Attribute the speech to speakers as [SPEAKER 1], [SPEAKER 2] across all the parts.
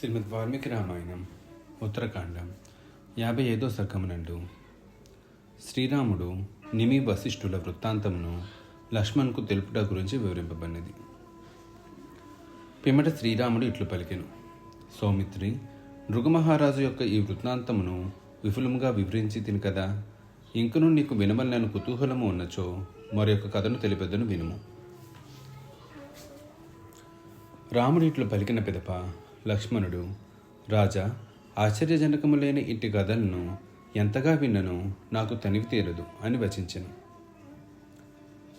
[SPEAKER 1] శ్రీమద్ వాల్మీకి రామాయణం ఉత్తరకాండం యాభై ఐదో సర్గమునందు శ్రీరాముడు నిమి వశిష్ఠుల వృత్తాంతమును లక్ష్మణ్కు తెలుపుట గురించి వివరింపబడినది. పిమ్మట శ్రీరాముడు ఇట్లు పలికెను. సౌమిత్రి మహారాజు యొక్క ఈ వృత్తాంతమును విఫులముగా వివరించి తిని కదా ఇంకను నీకు వినమల్లను కుతూహలము ఉన్నచో మరొక కథను తెలిపెదను వినుము. రాముడు ఇట్లు పలికిన పిదప లక్ష్మణుడు రాజా ఆశ్చర్యజనకము లేని ఇంటి కథలను ఎంతగా విన్నను నాకు తనివి తీరదు అని వచించెను.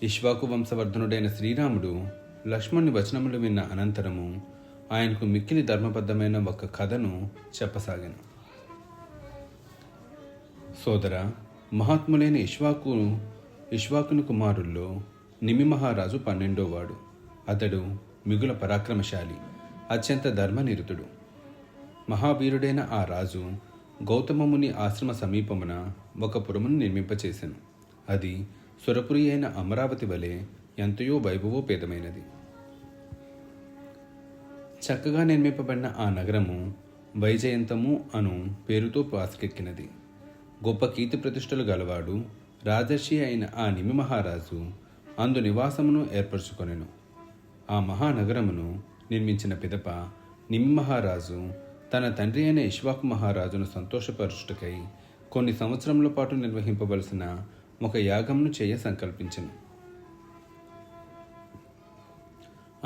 [SPEAKER 1] ఇష్వాకు వంశవర్ధనుడైన శ్రీరాముడు లక్ష్మణుని వచనములు విన్న అనంతరము ఆయనకు మిక్కిలి ధర్మబద్ధమైన ఒక కథను చెప్పసాగాను. సోదర మహాత్ములైన ఇష్వాకు ఇష్వాకుని కుమారుల్లో నిమి మహారాజు పన్నెండోవాడు. అతడు మిగుల పరాక్రమశాలి. అత్యంత ధర్మనిరుతుడు. మహావీరుడైన ఆ రాజు గౌతమముని ఆశ్రమ సమీపమున ఒక పురమును నిర్మింపచేశాను అది సురపురి అయిన అమరావతి వలె ఎంతయో వైభవోపేతమైనది చక్కగా నిర్మింపబడిన ఆ నగరము వైజయంతము అను పేరుతో పాసుకెక్కినది. గొప్ప కీర్తి ప్రతిష్టలు గలవాడు రాజర్షి అయిన ఆ నిమి మహారాజు అందు నివాసమును ఏర్పరచుకొనెను. ఆ మహానగరమును నిర్మించిన పిదప నిమ్మహారాజు తన తండ్రి అయిన ఇష్వాక్ మహారాజును సంతోషపరుచుటకై కొన్ని సంవత్సరముల పాటు నిర్వహింపవలసిన ఒక యాగంను చేయ సంకల్పించను.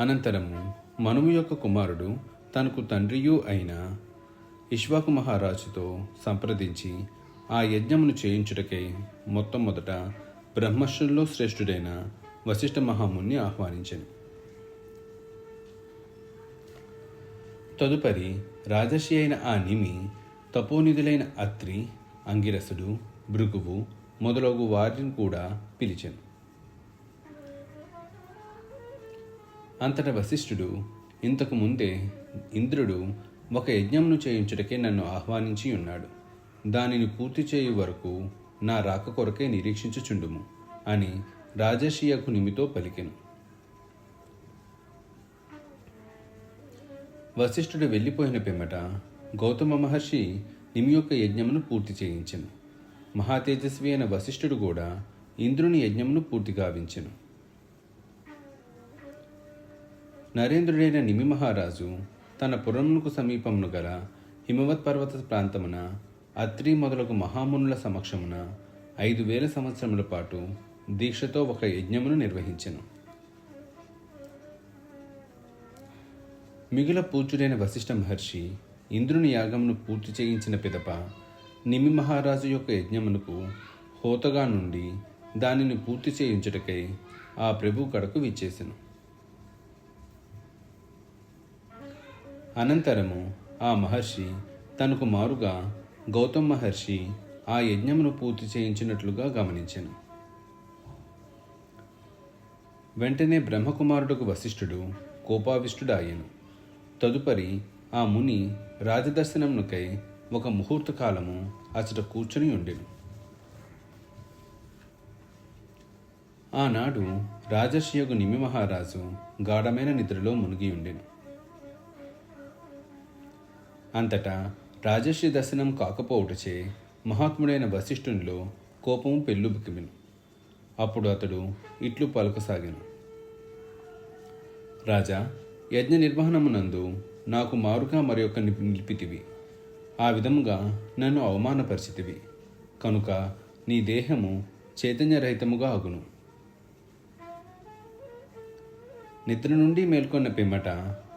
[SPEAKER 1] అనంతరము మనుము యొక్క కుమారుడు తనకు తండ్రియు అయిన ఇష్వాకు మహారాజుతో సంప్రదించి ఆ యజ్ఞమును చేయించుటకై మొత్తం మొదట శ్రేష్ఠుడైన వశిష్ఠ మహాముని ఆహ్వానించాను. తదుపరి రాజర్షి అయిన ఆ నిమి తపోనిధులైన అత్రి అంగిరసుడు భృగువు మొదలగు వారిని కూడా పిలిచెను. అంతట వశిష్ఠుడు ఇంతకు ముందే ఇంద్రుడు ఒక యజ్ఞంను చేయించుటకే నన్ను ఆహ్వానించి ఉన్నాడు. దానిని పూర్తి చేయు వరకు నా రాక కొరకే నిరీక్షించుచుండుము అని రాజర్షియకు నిమితో పలికెను. వశిష్ఠుడు వెళ్ళిపోయిన పిమ్మట గౌతమ మహర్షి నిమి యొక్క యజ్ఞమును పూర్తి చేయించెను. మహాతేజస్వి అయిన వశిష్ఠుడు కూడా ఇంద్రుని యజ్ఞమును పూర్తి గావించెను. నరేంద్రుడైన నిమి మహారాజు తన పురమునకు సమీపమును గల హిమవత్ పర్వత ప్రాంతమున అత్రి మొదలగు మహామునుల సమక్షమున ఐదు వేల సంవత్సరముల పాటు దీక్షతో ఒక యజ్ఞమును నిర్వహించెను. మిగుల పూజ్యుడైన వశిష్ఠ మహర్షి ఇంద్రుని యాగమును పూర్తి చేయించిన పిదప నిమి మహారాజు యొక్క యజ్ఞమునకు హోతగా నుండి దానిని పూర్తి చేయించుటకై ఆ ప్రభు కడకు విచ్చేసెను. అనంతరము ఆ మహర్షి తనకు మారుగా గౌతమ్ మహర్షి ఆ యజ్ఞమును పూర్తి చేయించినట్లుగా గమనించెను. వెంటనే బ్రహ్మకుమారుడుకు వశిష్ఠుడు కోపావిష్టుడాయను తదుపరి ఆ ముని రాజదర్శనమునకై ఒక ముహూర్త కాలము అచట కూర్చుని ఉండెను. ఆనాడు రాజర్షియగు నిమి మహారాజు గాఢమైన నిద్రలో మునిగి ఉండెను. అంతటా రాజర్షి దర్శనం కాకపోవుటచే మహాత్ముడైన వశిష్ఠునిలో కోపము పెళ్ళుబుకిమెను అప్పుడు అతడు ఇట్లు పలుకసాగాను. రాజా యజ్ఞ నిర్వహణమునందు నాకు మారుగా మరి ఒక నిలిపితివి. ఆ విధముగా నన్ను అవమానపరిచితివి. కనుక నీ దేహము చైతన్యరహితముగా అగును. నిద్ర నుండి మేల్కొన్న పిమ్మట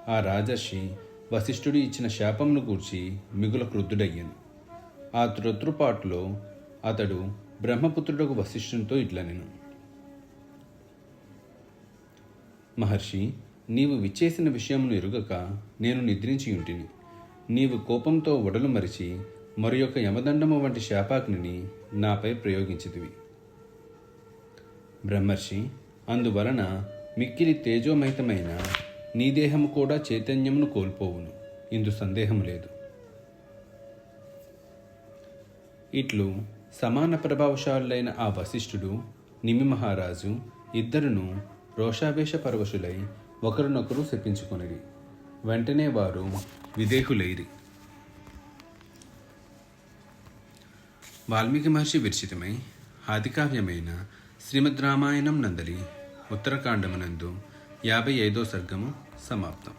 [SPEAKER 1] ఆ రాజర్షి వశిష్ఠుడు ఇచ్చిన శాపమును గూర్చి మిగుల క్రుద్ధుడయ్యను. ఆ త్రొత్రుపాటులో అతడు బ్రహ్మపుత్రుడకు వశిష్ఠునితో ఇట్లనెను. మహర్షి నీవు విచ్చేసిన విషయమును ఎరుగక నేను నిద్రించి ఉంటిని. నీవు కోపంతో ఒడలు మరిచి మరి యొక్క యమదండము వంటి శాపాగ్నిని నాపై ప్రయోగించితివి. బ్రహ్మర్షి అందువలన మిక్కిలి తేజోమహితమైన నీ దేహము కూడా చైతన్యమును కోల్పోవును. ఇందు సందేహము లేదు. ఇట్లు సమాన ప్రభావశాలులైన ఆ వశిష్ఠుడు నిమి మహారాజు ఇద్దరును రోషావేశ పరవశులై ఒకరినొకరు శపించుకొనిరి. వెంటనే వారు విదేహులైరి వాల్మీకి మహర్షి విరచితమై ఆదికావ్యమైన శ్రీమద్ రామాయణం నందలి ఉత్తరకాండమునందు యాభై ఐదో సర్గము సమాప్తం.